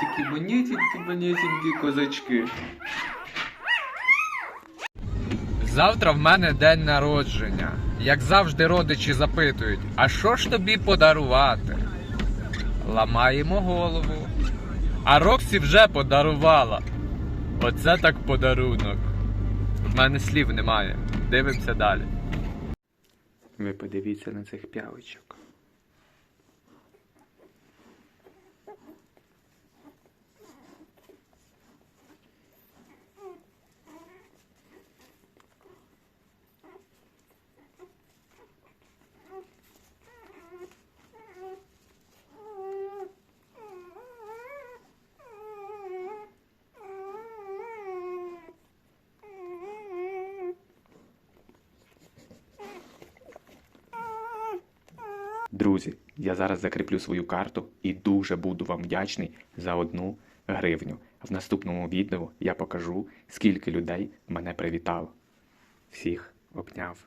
такі манітінькі, манітінькі козачки. Завтра в мене день народження. Як завжди, родичі запитують, а що ж тобі подарувати? Ламаємо голову. А Роксі вже подарувала. Оце так подарунок. В мене слів немає. Дивимося далі. Ви подивіться на цих п'явичок. Друзі, я зараз закріплю свою карту і дуже буду вам вдячний за одну гривню. В наступному відео я покажу, скільки людей мене привітало. Всіх обняв.